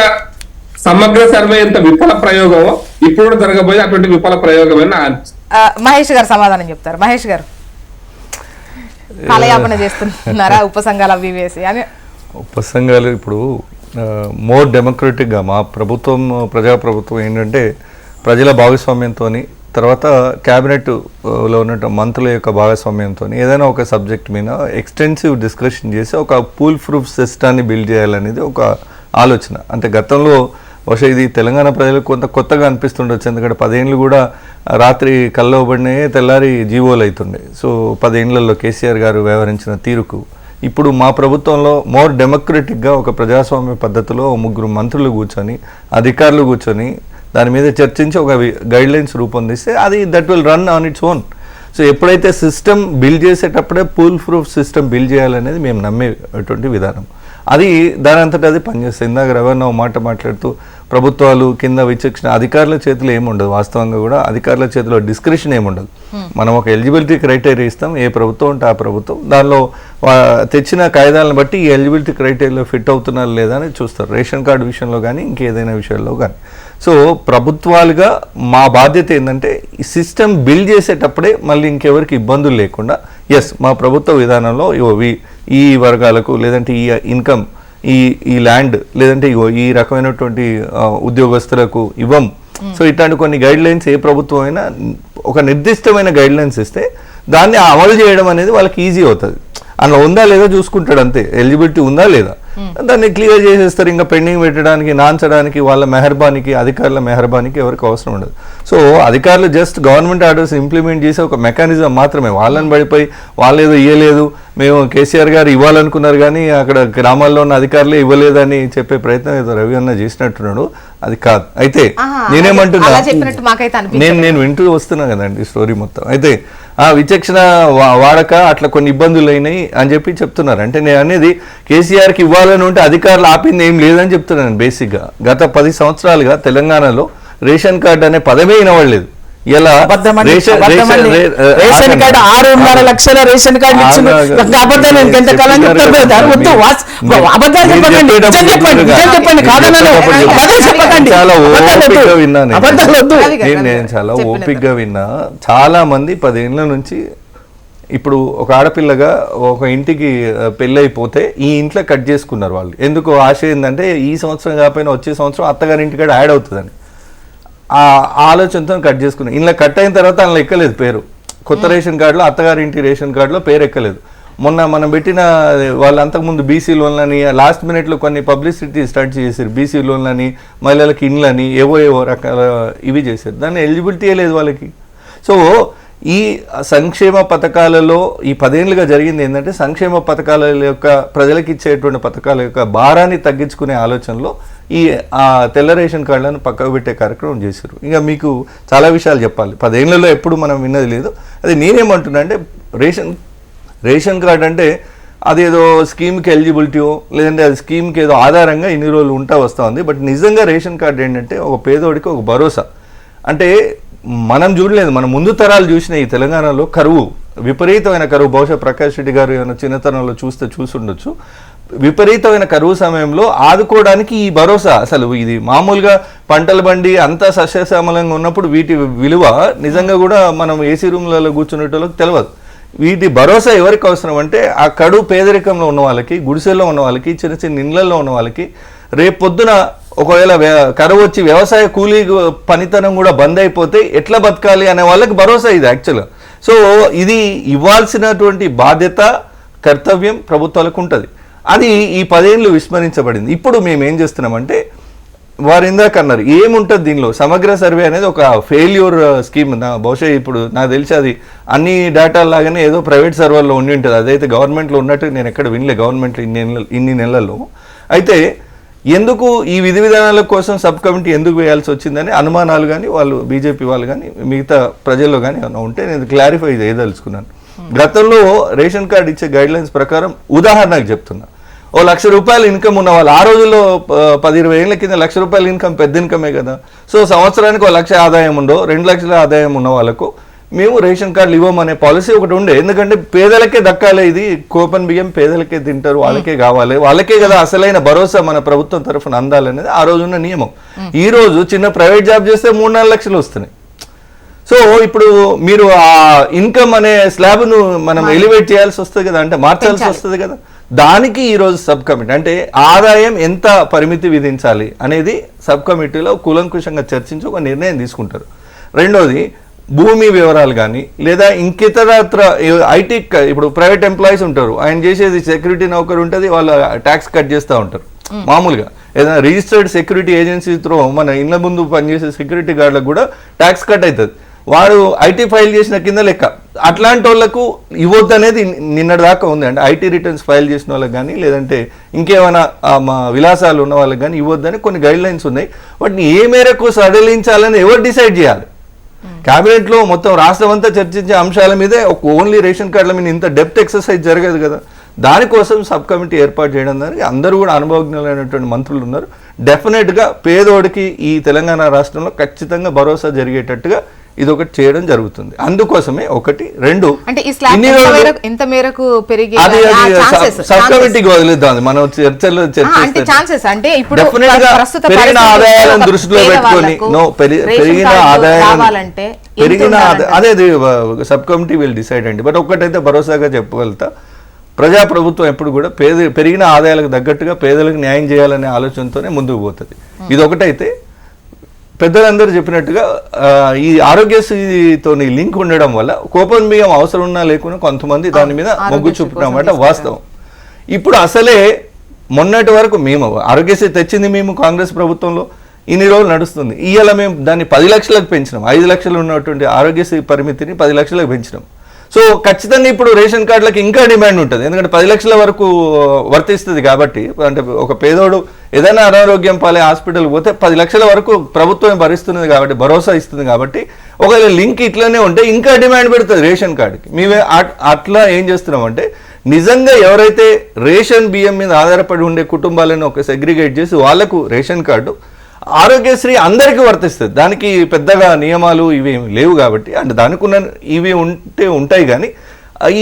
సమగ్ర సర్వే ఎంత విఫల ప్రయోగమో ఇప్పుడు కూడా జరగబోయే అటువంటి విఫల ప్రయోగమే నా ఆ, మహేష్ గారు సమాధానం చెప్తారు. మహేష్ గారు కాలయాపన చేస్తున్నారా? ఉపసంఘాలు అవి వేసి అని. ఉపసంఘాలు ఇప్పుడు మోర్ డెమోక్రటిక్గా మా ప్రభుత్వం ప్రజాప్రభుత్వం ఏంటంటే ప్రజల భాగస్వామ్యంతో తర్వాత క్యాబినెట్లో ఉన్న మంత్రుల యొక్క భాగస్వామ్యంతో ఏదైనా ఒక సబ్జెక్ట్ మీద ఎక్స్టెన్సివ్ డిస్కషన్ చేసి ఒక పూల్ ప్రూఫ్ సిస్టాన్ని బిల్డ్ చేయాలనేది ఒక ఆలోచన. అంటే గతంలో బహుశా ఇది తెలంగాణ ప్రజలకు కొంత కొత్తగా అనిపిస్తుండొచ్చు. ఎందుకంటే పదేళ్ళు కూడా రాత్రి కల్లవబడినాయే తెల్లారి జీవోలు అవుతుండే సో పదేళ్ళలో కేసీఆర్ గారు వ్యవహరించిన తీరుకు ఇప్పుడు మా ప్రభుత్వంలో మోర్ డెమోక్రటిక్గా ఒక ప్రజాస్వామ్య పద్ధతిలో ముగ్గురు మంత్రులు కూర్చొని అధికారులు కూర్చొని దాని మీద చర్చించి ఒక గైడ్ లైన్స్ రూపొందిస్తే అది that will run on its own. So ఎప్పుడైతే సిస్టమ్ బిల్డ్ చేసేటప్పుడే పూల్ ప్రూఫ్ సిస్టమ్ బిల్డ్ చేయాలనేది మేము నమ్మేటువంటి విధానం. అది దాని అంతటా అది పనిచేస్తుంది. ఇందాక రవణ మాట మాట్లాడుతూ ప్రభుత్వాలు కింద విచక్షణ అధికారుల చేతిలో ఏముండదు వాస్తవంగా కూడా అధికారుల చేతిలో డిస్క్రిప్షన్ ఏముండదు మనం ఒక ఎలిజిబిలిటీ క్రైటీరియా ఇస్తాం. ఏ ప్రభుత్వం ఉంటే ఆ ప్రభుత్వం. దానిలో తెచ్చిన కాయిదాలను బట్టి ఈ ఎలిజిబిలిటీ క్రైటీరియాలో ఫిట్ అవుతున్నారు లేదా అని చూస్తారు. రేషన్ కార్డు విషయంలో కానీ ఇంకేదైనా విషయంలో కానీ సో ప్రభుత్వాలుగా మా బాధ్యత ఏంటంటే ఈ సిస్టమ్ బిల్డ్ చేసేటప్పుడే మళ్ళీ ఇంకెవరికి ఇబ్బందులు లేకుండా ఎస్ మా ప్రభుత్వ విధానంలో ఈ వర్గాలకు లేదంటే ఈ ఇన్కమ్ ఈ ఈ ల్యాండ్ లేదంటే ఇగో ఈ రకమైనటువంటి ఉద్యోగస్తులకు ఇవ్వం. సో ఇట్లాంటి కొన్ని గైడ్ లైన్స్ ఏ ప్రభుత్వం అయినా ఒక నిర్దిష్టమైన గైడ్ లైన్స్ ఇస్తే దాన్ని అమలు చేయడం అనేది వాళ్ళకి ఈజీ అవుతుంది. అందులో ఉందా లేదా చూసుకుంటాడు అంతే. ఎలిజిబిలిటీ ఉందా లేదా? దాన్ని క్లియర్ చేసేస్తారు. ఇంకా పెండింగ్ పెట్టడానికి నాంచడానికి వాళ్ళ మెహర్బానికి అధికారుల మెహర్బానికి ఎవరికి అవసరం ఉండదు. సో అధికారులు జస్ట్ గవర్నమెంట్ ఆర్డర్స్ ఇంప్లిమెంట్ చేసే ఒక మెకానిజం మాత్రమే. వాళ్ళని పడిపోయి వాళ్ళు ఏదో ఇవ్వలేదు మేము కేసీఆర్ గారు ఇవ్వాలనుకున్నారు కానీ అక్కడ గ్రామాల్లో ఉన్న అధికారులే ఇవ్వలేదని చెప్పే ప్రయత్నం ఏదో రవి అన్న చేసినట్టున్నాడు. అది కాదు. అయితే నేనేమంటున్నా? అలా. నేను నేను వింటూ వస్తున్నా కదండి స్టోరీ మొత్తం. అయితే విచక్షణ వా- వాడక అట్లా కొన్ని ఇబ్బందులు అయినాయి అని చెప్పి చెప్తున్నారు. అంటే నేను అనేది కేసీఆర్కి ఇవ్వాలని ఉంటే అధికారులు ఆపింది ఏం లేదని చెప్తున్నాను బేసిక్గా. గత పది సంవత్సరాలుగా తెలంగాణలో రేషన్ కార్డు అనే పదమే వినవడలేదు ఇలా రేషన్. కార్డు ఆరున్నర లక్షల రేషన్ కార్డు అబద్ధాలు ఎంతకాలం వద్దు, మీరు- అబద్ధాలు చెప్పకండి. నిజం చెప్పండి నిజం చెప్పండి. కాదన్నాను చెప్పకండి చాలా అబద్ధాలు వద్దు. నేను. చాలా ఓపిక్గా విన్నా. చాలా మంది పదేళ్ళ నుంచి ఇప్పుడు ఒక ఆడపిల్లగా ఒక ఇంటికి పెళ్ళైపోతే ఈ ఇంట్లో కట్ చేసుకున్నారు వాళ్ళు. ఎందుకు? ఆశ ఏంటంటే ఈ సంవత్సరం కాకపోయినా వచ్చే సంవత్సరం అత్తగారి ఇంటికాడ యాడ్ అవుతుందని. ఆ ఆలోచనతో కట్ చేసుకున్నాను ఇలా కట్ అయిన తర్వాత అందులో ఎక్కలేదు పేరు. కొత్త రేషన్ కార్డులో అత్తగారి ఇంటి రేషన్ కార్డులో పేరు ఎక్కలేదు. మొన్న మనం పెట్టిన వాళ్ళు అంతకుముందు బీసీ లోన్లని లాస్ట్ మినిట్లో కొన్ని పబ్లిసిటీ స్టార్ట్ చేశారు. బీసీ లోన్లని మహిళలకి ఇండ్లని ఏవో ఏవో రకాల ఇవి చేశారు. దాన్ని ఎలిజిబిలిటీ లేదు వాళ్ళకి. సో ఈ సంక్షేమ పథకాలలో ఈ పదేళ్ళుగా జరిగింది ఏంటంటే సంక్షేమ పథకాల యొక్క ప్రజలకు ఇచ్చేటువంటి పథకాల యొక్క భారాన్ని తగ్గించుకునే ఆలోచనలో ఈ తెల్ల రేషన్ కార్డులను పక్కకు పెట్టే కార్యక్రమం చేశారు. ఇంకా మీకు చాలా విషయాలు చెప్పాలి. పదేళ్ళలో ఎప్పుడు మనం విన్నది లేదు. అది నేనేమంటున్నా అంటే రేషన్ రేషన్ కార్డ్ అంటే అదేదో స్కీమ్కి ఎలిజిబిలిటీయో లేదంటే అది స్కీమ్కి ఏదో ఆధారంగా ఇన్ని రోజులు ఉంటా వస్తూ ఉంది. బట్ నిజంగా రేషన్ కార్డు ఏంటంటే ఒక పేదోడికి ఒక భరోసా. అంటే మనం చూడలేదు మన ముందు తరాలు చూసిన ఈ తెలంగాణలో కరువు విపరీతమైన కరువు. బహుశా ప్రకాష్ రెడ్డి గారు ఏమైనా చిన్నతనంలో చూస్తే చూసుండొచ్చు. విపరీతమైన కరువు సమయంలో ఆదుకోవడానికి ఈ భరోసా. అసలు ఇది మామూలుగా పంటల బండి అంతా సస్యశ్యామలంగా ఉన్నప్పుడు వీటి విలువ నిజంగా కూడా మనం ఏసీ రూమ్లలో కూర్చునేటోళ్ళకి తెలియదు వీటి భరోసా ఎవరికి అవసరం అంటే ఆ కడు పేదరికంలో ఉన్న వాళ్ళకి గుడిసెల్లో ఉన్న వాళ్ళకి చిన్న చిన్న ఇండ్లలో ఉన్న వాళ్ళకి రేపు పొద్దున ఒకవేళ వ్య- కరువు వచ్చి వ్యవసాయ కూలీ పనితనం కూడా బంద్ అయిపోతే ఎట్లా బతకాలి అనే వాళ్ళకి భరోసా ఇది యాక్చువల్గా సో ఇది ఇవ్వాల్సినటువంటి బాధ్యత కర్తవ్యం ప్రభుత్వాలకు ఉంటుంది. అది ఈ పదేళ్ళు విస్మరించబడింది. ఇప్పుడు మేము ఏం చేస్తున్నామంటే వారు ఇందాక అన్నారు ఏముంటుంది దీనిలో? సమగ్ర సర్వే అనేది ఒక ఫెయిల్యూర్ స్కీమ్ నా బహుశా ఇప్పుడు నాకు తెలిసి అది అన్ని డేటా లాగానే ఏదో ప్రైవేట్ సర్వర్లో ఉండి ఉంటుంది. అదైతే గవర్నమెంట్లో ఉన్నట్టు నేను ఎక్కడ వినలే గవర్నమెంట్ ఇన్ని నెలలు ఇన్ని నెలల్లో. అయితే ఎందుకు ఈ విధి విధానాల కోసం సబ్ కమిటీ ఎందుకు వేయాల్సి వచ్చిందని అనుమానాలు కానీ వాళ్ళు బీజేపీ వాళ్ళు కానీ మిగతా ప్రజల్లో కానీ ఏమైనా ఉంటే నేను క్లారిఫై చేయదలుచుకున్నాను. గతంలో రేషన్ కార్డు ఇచ్చే గైడ్ లైన్స్ ప్రకారం ఉదాహరణకు చెప్తున్నా. ఓ లక్ష రూపాయలు ఇన్కమ్ ఉన్న వాళ్ళు ఆ రోజుల్లో పది ఇరవై ఏళ్ళ కింద లక్ష రూపాయల ఇన్కమ్ పెద్ద ఇన్కమే కదా. సో సంవత్సరానికి ఒక లక్ష ఆదాయం ఉండో రెండు లక్షల ఆదాయం ఉన్న వాళ్ళకు మేము రేషన్ కార్డులు ఇవ్వమనే పాలసీ ఒకటి ఉండే. ఎందుకంటే పేదలకే దక్కాలి ఇది. కోపన్ బియ్యం పేదలకే తింటారు వాళ్ళకే కావాలి. వాళ్ళకే కదా అసలైన భరోసా మన ప్రభుత్వం తరఫున అందాలనేది ఆ రోజున్న నియమం. ఈ రోజు చిన్న ప్రైవేట్ జాబ్ చేస్తే మూడు నాలుగు లక్షలు వస్తున్నాయి. సో ఇప్పుడు మీరు ఆ ఇన్కమ్ అనే స్లాబ్ను మనం ఎలివేట్ చేయాల్సి వస్తుంది కదా. అంటే మార్చాల్సి వస్తుంది కదా. దానికి ఈ రోజు సబ్ కమిటీ అంటే ఆదాయం ఎంత పరిమితి విధించాలి అనేది సబ్ కమిటీలో కూలంకుషంగా చర్చించి ఒక నిర్ణయం తీసుకుంటారు. రెండోది భూమి వివరాలు కానీ లేదా ఇంకితరత్ర ఐటీ ఇప్పుడు ప్రైవేట్ ఎంప్లాయీస్ ఉంటారు ఆయన చేసేది సెక్యూరిటీ నౌకరు ఉంటుంది వాళ్ళు ట్యాక్స్ కట్ చేస్తూ ఉంటారు. మామూలుగా. ఏదైనా రిజిస్టర్డ్ సెక్యూరిటీ ఏజెన్సీ త్రో మన ఇళ్ళ ముందు పనిచేసే సెక్యూరిటీ గార్డులకు కూడా ట్యాక్స్ కట్ అవుతుంది వాడు ఐటీ ఫైల్ చేసిన కింద లెక్క. అట్లాంటి వాళ్ళకు ఇవ్వద్దు అనేది నిన్నటి దాకా ఉంది. అంటే ఐటీ రిటర్న్స్ ఫైల్ చేసిన వాళ్ళకి కానీ లేదంటే ఇంకేమైనా మా విలాసాలు ఉన్న వాళ్ళకి కానీ ఇవ్వద్దని కొన్ని గైడ్ లైన్స్ ఉన్నాయి. వాటిని ఏ మేరకు సడలించాలని ఎవరు డిసైడ్ చేయాలి? క్యాబినెట్లో లో మొత్తం రాష్ట్రం అంతా చర్చించే అంశాల మీదే ఒక ఓన్లీ రేషన్ కార్డుల మీద ఇంత డెప్త్ ఎక్సర్సైజ్ జరగదు కదా. దానికోసం సబ్ కమిటీ ఏర్పాటు చేయడం దానికి అందరూ కూడా అనుభవజ్ఞులైనటువంటి మంత్రులు ఉన్నారు. డెఫినెట్గా పేదోడికి ఈ తెలంగాణ రాష్ట్రంలో ఖచ్చితంగా భరోసా జరిగేటట్టుగా ఇది ఒకటి చేయడం జరుగుతుంది. అందుకోసమే ఒకటి రెండు మేరకు పెరిగే సబ్. కమిటీకి వదిలేద్దాం. మనం చర్చలో ఛాన్సెస్ అంటే ఇప్పుడు పెరిగిన ఆదాయాలను దృష్టిలో పెట్టుకొని పెరిగిన ఆదాయాలను ఎంత పెరిగిన? అదే సబ్ కమిటీ విల్ డిసైడ్ అండి. బట్ ఒక్కటైతే భరోసాగా చెప్పగలుగుతా. ప్రజా ప్రభుత్వం ఎప్పుడు కూడా పేద పెరిగిన ఆదాయాలకు తగ్గట్టుగా పేదలకు న్యాయం చేయాలనే ఆలోచనతోనే ముందుకు పోతుంది. ఇది ఒకటైతే పెద్దలందరూ చెప్పినట్టుగా ఈ ఆరోగ్యశ్రీతో లింక్ ఉండడం వల్ల కోపన్ బియ్యం అవసరం ఉన్నా లేకున్నా కొంతమంది దాని మీద మొగ్గు అన్నమాట వాస్తవం. ఇప్పుడు అసలే మొన్నటి వరకు మేము ఆరోగ్యశ్రీ తెచ్చింది మేము కాంగ్రెస్ ప్రభుత్వంలో ఇన్ని రోజులు నడుస్తుంది. ఇవాళ మేము దాన్ని పది లక్షలకు పెంచినాం. ఐదు లక్షలు ఉన్నటువంటి ఆరోగ్యశ్రీ పరిమితిని పది లక్షలకు పెంచినాం. సో ఖచ్చితంగా ఇప్పుడు రేషన్ కార్డులకు ఇంకా డిమాండ్ ఉంటుంది. ఎందుకంటే పది లక్షల వరకు వర్తిస్తుంది కాబట్టి అంటే ఒక పేదోడు ఏదైనా అనారోగ్యం పాలే హాస్పిటల్ పోతే పది లక్షల వరకు ప్రభుత్వం భరిస్తున్నది కాబట్టి భరోసా ఇస్తుంది కాబట్టి ఒకవేళ లింక్ ఇట్లనే ఉంటే ఇంకా డిమాండ్ పెడుతుంది రేషన్ కార్డుకి. మేమే అట్- అట్లా ఏం చేస్తున్నామంటే నిజంగా ఎవరైతే రేషన్ బియ్యం మీద ఆధారపడి ఉండే కుటుంబాలను ఒక సెగ్రిగేట్ చేసి వాళ్ళకు రేషన్ కార్డు ఆరోగ్యశ్రీ అందరికీ వర్తిస్తుంది. దానికి పెద్దగా నియమాలు ఇవి ఏమి లేవు కాబట్టి అంటే దానికి ఉన్న ఇవి ఉంటే ఉంటాయి కానీ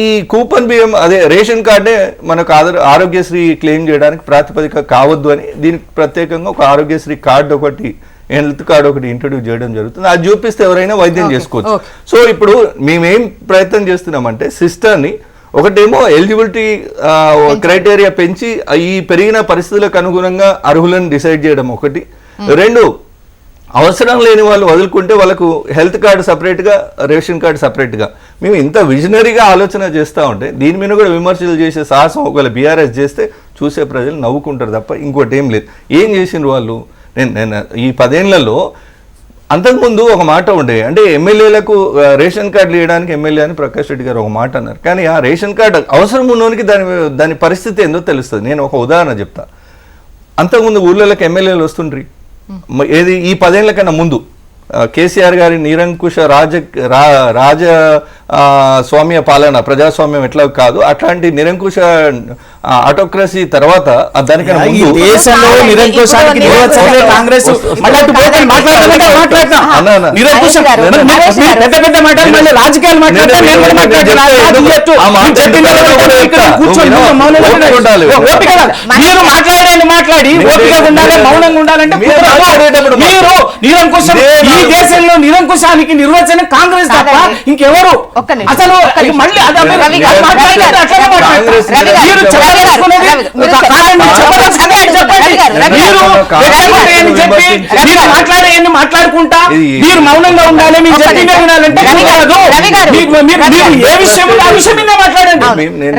ఈ కూపన్ బియ్యం అదే రేషన్ కార్డే మనకు ఆధార ఆరోగ్యశ్రీ క్లెయిమ్ చేయడానికి ప్రాతిపదిక కావద్దు అని దీనికి ప్రత్యేకంగా ఒక ఆరోగ్యశ్రీ కార్డు ఒకటి హెల్త్ కార్డు ఒకటి ఇంట్రొడ్యూస్ చేయడం జరుగుతుంది. అది చూపిస్తే ఎవరైనా వైద్యం చేసుకోవచ్చు. సో ఇప్పుడు మేమేం ప్రయత్నం చేస్తున్నామంటే సిస్టర్ని ఒకటేమో ఎలిజిబిలిటీ క్రైటీరియా పెంచి ఈ పెరిగిన పరిస్థితులకు అనుగుణంగా అర్హులను డిసైడ్ చేయడం ఒకటి రెండు అవసరం లేని వాళ్ళు వదులుకుంటే వాళ్ళకు హెల్త్ కార్డు సపరేట్గా రేషన్ కార్డు సపరేట్గా. మేము ఇంత విజనరీగా ఆలోచన చేస్తూ ఉంటే దీని మీద కూడా విమర్శలు చేసే సాహసం ఒకవేళ బీఆర్ఎస్ చేస్తే చూసే ప్రజలు నవ్వుకుంటారు తప్ప ఇంకోటి ఏం లేదు. ఏం చేసిండ్రు వాళ్ళు? నేను నేను ఈ పదేళ్ళలో అంతకుముందు ఒక మాట ఉండే అంటే ఎమ్మెల్యేలకు రేషన్ కార్డులు ఇవ్వడానికి ఎమ్మెల్యే అని ప్రకాష్ రెడ్డి గారు ఒక మాట అన్నారు. కానీ ఆ రేషన్ కార్డు అవసరం ఉన్నోనికి దాని దాని పరిస్థితి ఏందో తెలుస్తుంది. నేను ఒక ఉదాహరణ చెప్తా. అంతకుముందు ఊళ్ళోకి ఎమ్మెల్యేలు వస్తుండ్రి. ఏది ఈ పదేళ్ళ కన్నా ముందు కేసీఆర్ గారి నిరంకుశ రాజ రా రాజ ఆ, స్వామ్య పాలన ప్రజాస్వామ్యం ఎట్లా కాదు అట్లాంటి నిరంకుశ ఆటోక్రసీ తర్వాత ఆ దానికన్నా ఈ ముందు దేశంలో నిరంకుశానికి కాంగ్రెస్ మరి. పెద్ద పెద్ద మాటలు మళ్ళీ రాజకీయాలు మాట్లాడాలని మాట్లాడి మీరు- ఓపిక ఉండాలి. మౌనంగా ఉండాలంటే మీరు నిరంకుశం ఈ దేశంలో నిరంకుశానికి నిర్వచనం కాంగ్రెస్ తప్ప. ఇంకెవరు? అసలు. మళ్ళీ అది అట్లనే. మాట్లాడుకుంటా మీరు మౌనంగా ఉండాలి మీరు చెప్పిందే. వినాలంటే. ఏ విషయం ఆ విషయం మీద మాట్లాడండి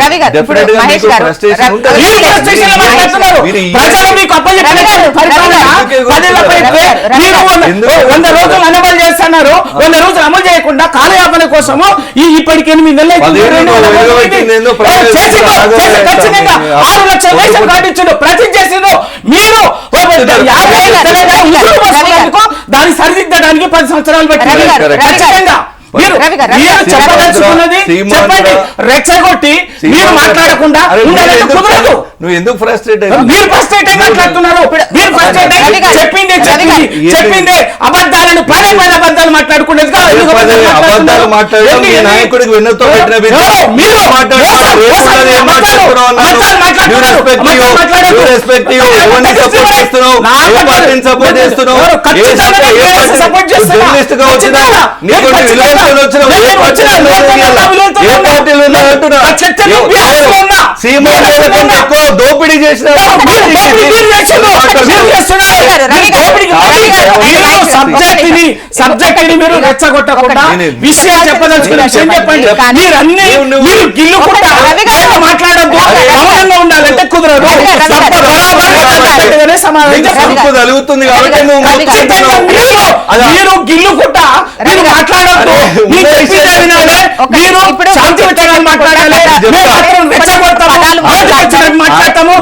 రవి గారు, ఇప్పుడు మహేష్ గారు, ప్రజలు మీకు. వంద- రోజులు అమలు చేస్తున్నారు వంద రోజులు అమలు చేయకుండా కాలయాపన కోసము ఈ ఇప్పటికి ఎనిమిది నెలలు అవుతుంది. పదేళ్ళు రెండు వందల నువ్వు రోజులు వెలుగుబెట్టింది ఏందో ఏ, ప్రజలు చేసిండు, ఆగలేదు చేసి ఖచ్చితంగా స్వామి. ఆరు లక్షల రేషన్. కార్డు ఇచ్చిండు ప్రతి చేసిండు మీరు దాన్ని సరిదిద్దడానికి పది సంవత్సరాలు గారు. ఖచ్చితంగా చెప్పండి. రెచ్చగొట్టి మీరు మాట్లాడకుండా కుదరదు. నువ్వు ఎందుకు ఫ్రస్ట్రేట్ మీరు ఫస్ట్ టైం మాట్లాడుతున్నారు. మీరు ఫస్ట్ రవి టైం గారు, చెప్పింది చెప్పింది. చెప్పింది అబద్ధాలను పదే పదే అబద్ధాలు పదే అబద్ధాలు? మాట్లాడడం మీ? నాయకుడికి వెన్నుతో పెట్టిన? మీరు support చేస్తున్నావు? support చేస్తున్నావు? ఎక్కువ దోపిడీ చేసిన మీరు దోపిడీ మీరు చేస్తున్నారు. మీరు చేస్తున్నారు. రవి గారు, రవి మీరు గారు, దోపిడీకి రవి గారు, మీరు రవి గారు, సబ్జెక్ట్ని సబ్జెక్ట్ని మీరు రెచ్చగొట్టకుండా ఒకటి. విషయం చెప్పదలుచుకున్న విషయం చెప్పండి? మీరు అన్ని మీరు గిల్లుకుంటా మాట్లాడద్దు. మౌనంగా ఉండాలంటే కుదరదు. తగులుతుంది కాబట్టి మీరు గిల్లుకుంటా మీరు మాట్లాడద్దు. మీరు శాంతియుతంగా మాట్లాడాలి. మాట్లాడతాము.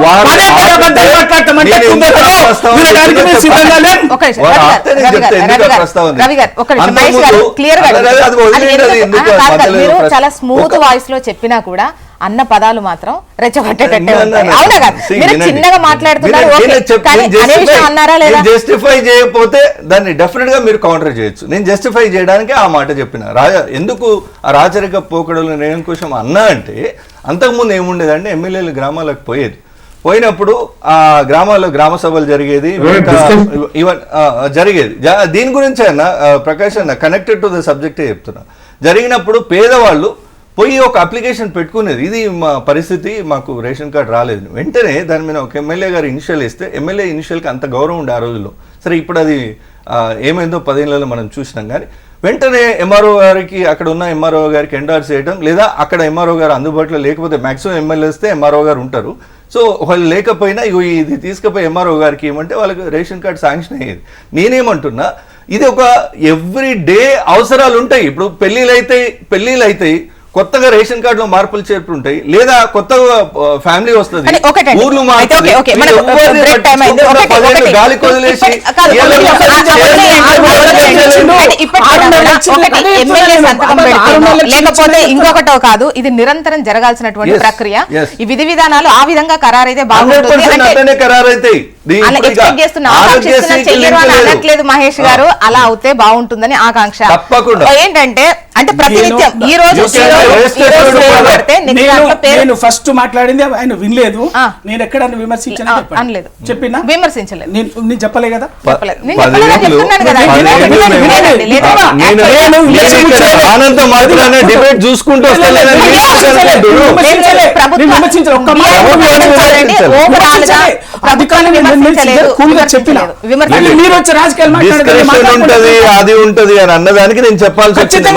చాలా స్మూత్ వాయిస్లో చెప్పినా కూడా అన్న పదాలు మాత్రం రెచ్చగొట్టేటట్టే. అవునా కాదు? మీరు. చిన్నగా మాట్లాడుతున్నారు అన్నారా లేదా? జస్టిఫై చేయకపోతే దాన్ని డెఫినెట్గా మీరు కౌంటర్ చేయొచ్చు. నేను జస్టిఫై చేయడానికి ఆ మాట చెప్పిన. రాజా ఎందుకు ఆ రాచరిక పోకడలు నేను కోసం అన్నా అంటే అంతకుముందు ఏముండేదంటే ఎమ్మెల్యేలు గ్రామాలకు పోయేది. పోయినప్పుడు ఆ గ్రామాల్లో గ్రామ సభలు జరిగేది ఈవెన్ ఆ, జరిగేది. దీని గురించి అన్న ప్రకాష్ అన్న కనెక్టెడ్ టు ద సబ్జెక్టే చెప్తున్నా. జరిగినప్పుడు పేదవాళ్ళు పోయి ఒక అప్లికేషన్ పెట్టుకునేది. ఇది మా పరిస్థితి మాకు రేషన్ కార్డు రాలేదు. వెంటనే దాని మీద ఒక ఎమ్మెల్యే గారు ఇనిషియల్ ఇస్తే ఎమ్మెల్యే ఇనిషియల్కి అంత గౌరవం ఉండే ఆ రోజుల్లో. సరే ఇప్పుడు అది ఏమైందో పదేళ్ళలో మనం చూసినాం కానీ వెంటనే ఎంఆర్ఓ గారికి అక్కడ ఉన్న ఎంఆర్ఓ గారికి ఎండార్స్ చేయడం లేదా అక్కడ ఎంఆర్ఓ గారు అందుబాటులో లేకపోతే మ్యాక్సిమం ఎమ్మెల్యే వస్తే ఎంఆర్ఓ గారు ఉంటారు. సో వాళ్ళు లేకపోయినా ఇగో ఇది తీసుకుపోయి ఎంఆర్ఓ గారికి ఏమంటే వాళ్ళకి రేషన్ కార్డ్ శాంక్షన్ అయ్యేది. నేనేమంటున్నా ఇది ఒక ఎవ్రీ డే అవసరాలు ఉంటాయి. ఇప్పుడు పెళ్ళిళ్ళు అయితే పెళ్ళిళ్ళు అవుతాయి కొత్తగా రేషన్ కార్డులో మార్పులు చేర్పులు ఉంటాయి లేదా కొత్తగా ఫ్యామిలీ వస్తుంది. ఊర్లు. లేకపోతే ఇంకొకటో కాదు ఇది నిరంతరం జరగాల్సినటువంటి ప్రక్రియ. ఈ విధి విధానాలు ఆ విధంగా ఖరారైతే బాగుంటుంది. ఖరారైతాయి. అనట్లేదు మహేష్ గారు. అలా అవుతే బాగుంటుందని ఆకాంక్ష తప్పకుండా. ఏంటంటే అంటే ప్రతినిత్యం ఈ రోజు నేను ఫస్ట్ మాట్లాడింది ఆయన వినలేదు. ఆ. నేను ఎక్కడ విమర్శించిన ఆ, అనలేదు. చెప్పినా? విమర్శించలేదు. నేను చెప్పలే కదా? విమర్శించలేదు. ఆనందం డిబేట్ చూసుకుంటూ విమర్శించలేదు. ప్రభుత్వ- మీరు వచ్చి రాజకీయాలు ఉంటది అది ఉంటది అని అన్నదానికి నేను చెప్పాల్సి వచ్చింది.